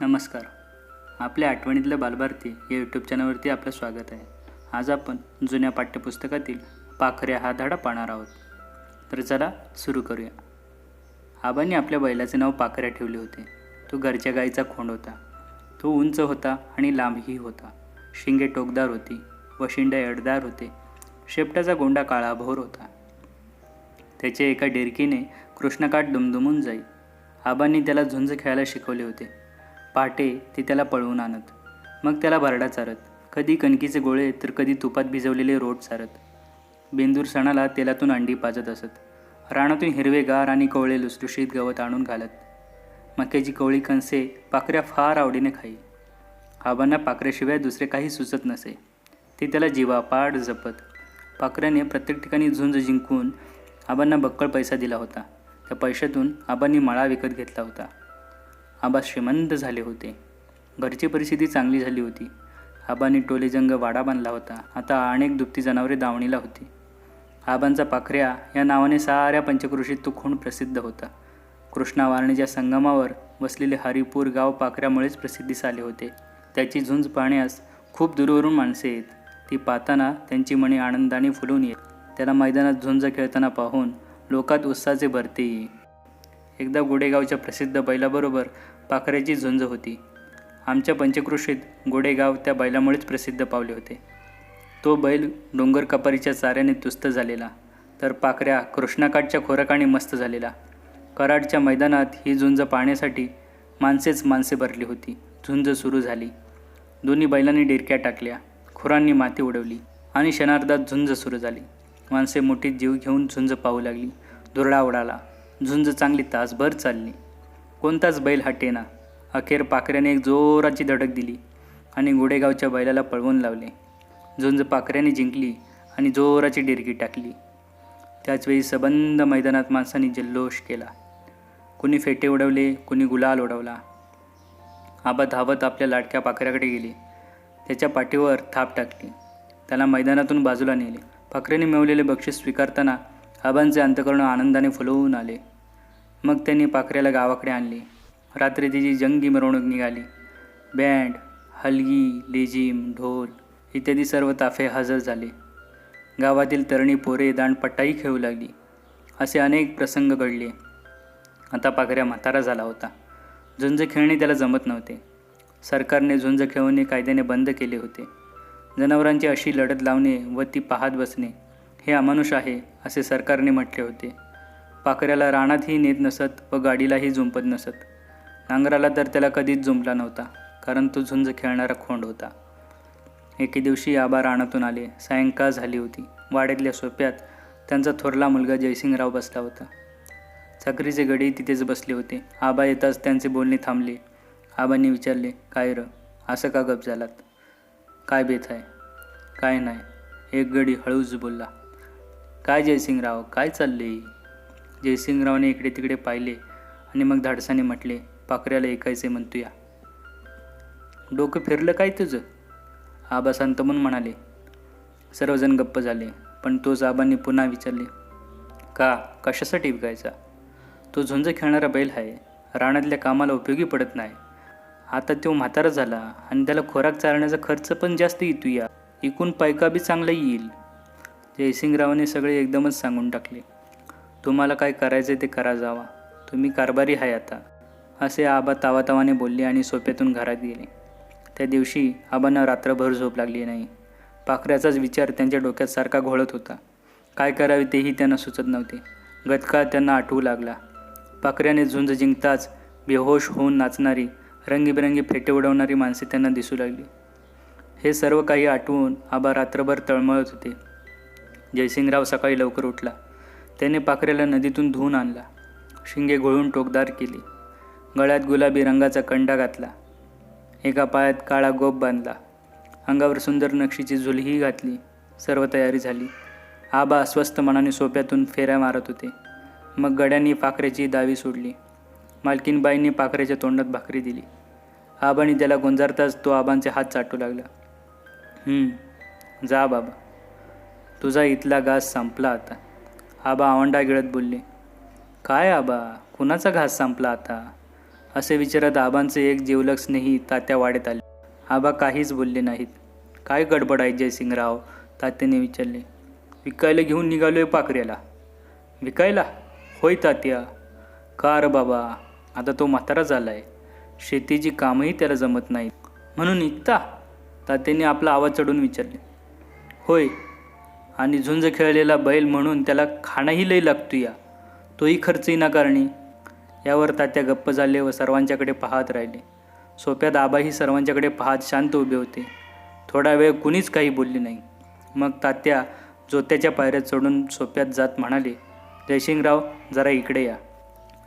नमस्कार. आपल्या आठवणीतल्या बालभारती या यूट्यूब चॅनलवरती आपलं स्वागत आहे. आज आपण जुन्या पाठ्यपुस्तकातील पाखऱ्या हा धडा पाहणार आहोत. तर चला सुरू करूया. आबांनी आपल्या बैलाचे नाव पाखऱ्या ठेवले होते. तो घरच्या गाईचा खोंड होता. तो उंच होता आणि लांबही होता. शिंगे टोकदार होती व शिंड्या एडदार होते. शेपटाचा गोंडा काळाभोर होता. त्याच्या एका डेरकीने कृष्णकाठ दुमदुमून जाई. आबांनी त्याला झुंज खेळायला शिकवले होते. पहाटे ते त्याला पळवून आणत. मग त्याला भरडा चारत. कधी कणकीचे गोळे तर कधी तुपात भिजवलेले रोट चारत. बेंदूर सणाला तेलातून अंडी पाजत असत. रानातून हिरवेगार आणि कोवळे लुसलुशीत गवत आणून घालत. मक्याची कोवळी कणसे पाखऱ्या फार आवडीने खाई. आबांना पाखऱ्याशिवाय दुसरे काही सुचत नसे. ते त्याला जीवापाड जपत. पाखऱ्याने प्रत्येक ठिकाणी झुंज जिंकून आबांना बक्कळ पैसा दिला होता. त्या पैशातून आबांनी मळा विकत घेतला होता. आबा श्रीमंत झाले होते. घरची परिस्थिती चांगली झाली होती. आबांनी टोलेजंग वाडा बांधला होता. आता अनेक दुभती जनावरे दावणीला होती. आबांचा पाखऱ्या या नावाने साऱ्या पंचकृषीत तो खूण प्रसिद्ध होता. कृष्णा वारणीच्या संगमावर वसलेले हरिपूर गाव पाखऱ्यामुळेच प्रसिद्धीस आले होते. त्याची झुंज पाहण्यास खूप दूरवरून माणसे येत. ती पाहताना त्यांची मणी आनंदाने फुलून येत. त्याला मैदानात झुंज खेळताना पाहून लोकात उत्साहाचे भरते. एकदा गोडेगावच्या प्रसिद्ध बैलाबरोबर पाखऱ्याची झुंज होती. आमच्या पंचकृषीत गोडेगाव त्या बैलामुळेच प्रसिद्ध पावले होते. तो बैल डोंगर कपारीच्या चाऱ्याने तुस्त झालेला तर पाखऱ्या कृष्णाकाठच्या खोराकाने मस्त झालेला. कराडच्या मैदानात ही झुंज पाहण्यासाठी माणसेच माणसे भरली होती. झुंज सुरू झाली. दोन्ही बैलांनी डिरक्या टाकल्या खुरांनी माती उडवली आणि क्षणार्धात झुंज सुरू झाली. माणसे मोठीत जीव घेऊन झुंज पाहू लागली. दुरडा उडाला. झुंज चांगली तासभर चालली. कोणताच बैल हटेना अखेर पाखऱ्याने एक जोराची धडक दिली आणि गुडेगावच्या बैलाला पळवून लावले. झुंज पाखऱ्याने जिंकली आणि जोराची डिरकी टाकली. त्याचवेळी सबंध मैदानात माणसांनी जल्लोष केला. कुणी फेटे उडवले कुणी गुलाल उडवला. आबा धावत आपल्या लाडक्या पाखऱ्याकडे गेले. त्याच्या पाठीवर थाप टाकली. त्याला मैदानातून बाजूला नेले. पाखऱ्याने मिळवलेले बक्षीस स्वीकारताना आबांचे अंतकरण आनंदाने फुलवून आले. मग त्यांनी पाखऱ्याला गावाकडे आणले. रात्री तिची जंगी मिरवणूक निघाली. बँड हलगी लेझिम ढोल इत्यादी सर्व ताफे हजर झाले. गावातील तरणी पोरे दांडपट्टाही खेळू लागली. असे अनेक प्रसंग घडले. आता पाखऱ्या म्हातारा झाला होता. झुंज खेळणे त्याला जमत नव्हते. सरकारने झुंज खेळवणे कायद्याने बंद केले होते. जनावरांची अशी लढत लावणे व ती पाहत बसणे हे अमानुष आहे असे सरकारने म्हटले होते. पाखऱ्याला रानातही नेत नसत व गाडीलाही झुंपत नसत. नांगराला तर त्याला कधीच झुंपला नव्हता कारण तो झुंज खेळणारा खोंड होता. एके दिवशी आबा रानातून आले. सायंकाळ झाली होती. वाड्यातल्या सोप्यात त्यांचा थोरला मुलगा जयसिंगराव बसला होता. चक्रीचे गडी तिथेच बसले होते. आबा येताच त्यांचे बोलणे थांबले. आबांनी विचारले काय र? असं का गप झालात? काय बेत आहे? काय नाही? एक गडी हळूच बोलला. काय जयसिंगराव? काय चालले जयसिंगरावने इकडे तिकडे पाहिले आणि मग धाडसाने म्हटले पाखऱ्याला ऐकायचे म्हणतोया. डोकं फिरलं काय तुझं? आबा म्हणून म्हणाले. सर्वजण गप्प झाले पण तोच आबांनी पुन्हा विचारले का कशासाठी विकायचा? तो झुंज खेळणारा बैल आहे रानातल्या कामाला उपयोगी पडत नाही. आता तो म्हातारा झाला आणि त्याला खोराक चालण्याचा खर्च पण जास्त येतो या एकूण पैका बी चांगला येईल. जयसिंगरावाने सगळे एकदमच सांगून टाकले. तुम्हाला काय करायचे ते करा जावा. तुम्ही कारभारी आहे आता. असे आबा तावातावाने बोलले आणि सोप्यातून घरात गेले. त्या दिवशी आबांना रात्रभर झोप लागली नाही. पाखऱ्याचाच विचार त्यांच्या डोक्यात सारखा घोळत होता. काय करावे तेही त्यांना सुचत नव्हते. गतकाळ त्यांना आठवू लागला. पाखऱ्याने झुंज जिंकताच बेहोश होऊन नाचणारी रंगीबेरंगी फेटे उडवणारी माणसे त्यांना दिसू लागली. हे सर्व काही आठवून आबा रात्रभर तळमळत होते. जयसिंगराव सकाळी लवकर उठला. त्याने पाखरेला नदीतून धुवून आणला. शिंगे घोळून टोकदार केली. गळ्यात गुलाबी रंगाचा कंडा घातला. एका पायात काळा गोप बांधला. अंगावर सुंदर नक्षीची झुलही घातली. सर्व तयारी झाली. आबा अस्वस्थ मनाने सोप्यातून फेऱ्या मारत होते. मग गड्यांनी पाखरेची दावी सोडली. मालकीनबाईंनी पाखरेच्या तोंडात भाकरी दिली. आबाने त्याला गुंजारताच तो आबांचे हात चाटू लागला. जा बाबा. तुझा इथला घास संपला आता. आबा आवंडा गिळत बोलले काय आबा कुणाचा घास संपला आता? असे विचारत आबांचे एक जिवलग स्नेही तात्या वाढत आले. आबा काहीच बोलले नाहीत. काय गडबड आहे जयसिंगराव? तात्याने विचारले. विकायला घेऊन निघालो आहे पाखऱ्याला. विकायला? होय तात्या. का रे बाबा? आता तो म्हातारा झाला आहे शेतीची कामही त्याला जमत नाहीत. म्हणून निघता? तात्याने आपला आवाज चढून विचारले. होय आणि झुंज खेळलेला बैल म्हणून त्याला खाणंही लई लागतो या. तोही खर्चही नाकारणी. यावर तात्या गप्प झाले व सर्वांच्याकडे पाहत राहिले. सोप्यात आबाही सर्वांच्याकडे पाहत शांत उभे होते. थोडा वेळ कुणीच काही बोलले नाही. मग तात्या जोत्याच्या पायऱ्या चढून सोप्यात जात म्हणाले जयसिंगराव जरा इकडे या.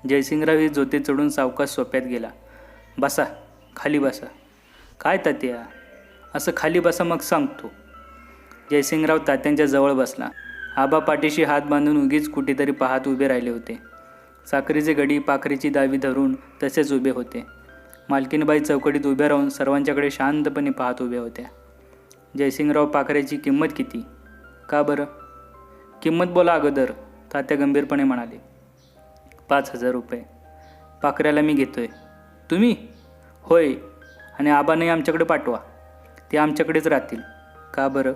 जयसिंगराव ही जोते चढून सावकाश सोप्यात गेला. बसा खाली बसा. काय तात्या? असं खाली बसा मग सांगतो. जयसिंगराव तात्यांच्या जवळ बसला. आबा पाठीशी हात बांधून उगीच कुठेतरी पाहत उभे राहिले होते. साखरेचे गडी पाखरीची दावी धरून तसेच उभे होते. मालकीनबाई चौकडीत उभ्या राहून सर्वांच्याकडे शांतपणे पाहत उभ्या होत्या. जयसिंगराव पाखरेची किंमत किती? का बरं? किंमत बोला अगोदर तात्या गंभीरपणे म्हणाले. पाच हजार रुपये. पाखऱ्याला मी घेतोय. तुम्ही? होय. आणि आबांनाही आमच्याकडे पाठवा. ते आमच्याकडेच राहतील. का बरं?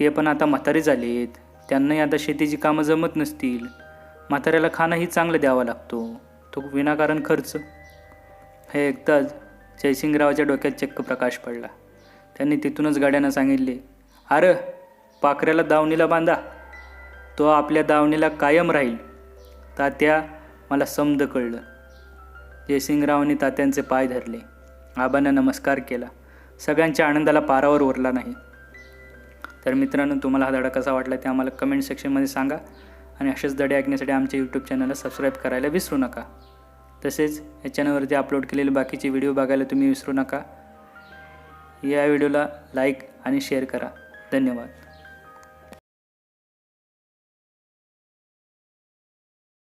ते पण आता म्हातारे झाले आहेत त्यांनाही आता शेतीची कामं जमत नसतील. म्हाताऱ्याला खाणंही चांगलं द्यावा लागतो. तो विनाकारण खर्च. हे ऐकताच जयसिंगरावाच्या डोक्यात चक्क प्रकाश पडला. त्यांनी तिथूनच गाड्यानं सांगितले अरे पाखऱ्याला दावणीला बांधा. तो आपल्या दावणीला कायम राहील. तात्या मला समद कळलं. जयसिंगरावांनी तात्यांचे पाय धरले. आबांना नमस्कार केला. सगळ्यांच्या आनंदाला पारावर उरला नाही. तर मित्रांनो तुम्हाला हा धडा कसा वाटला ते आम्हाला कमेंट सेक्शनमध्ये सांगा. आणि असेच धडे ऐकण्यासाठी आमच्या यूट्यूब चॅनलला सबस्क्राईब करायला विसरू नका. तसेच या चॅनलवरती अपलोड केलेले बाकीचे व्हिडिओ बघायला तुम्ही विसरू नका. या व्हिडिओला लाईक आणि शेअर करा. धन्यवाद.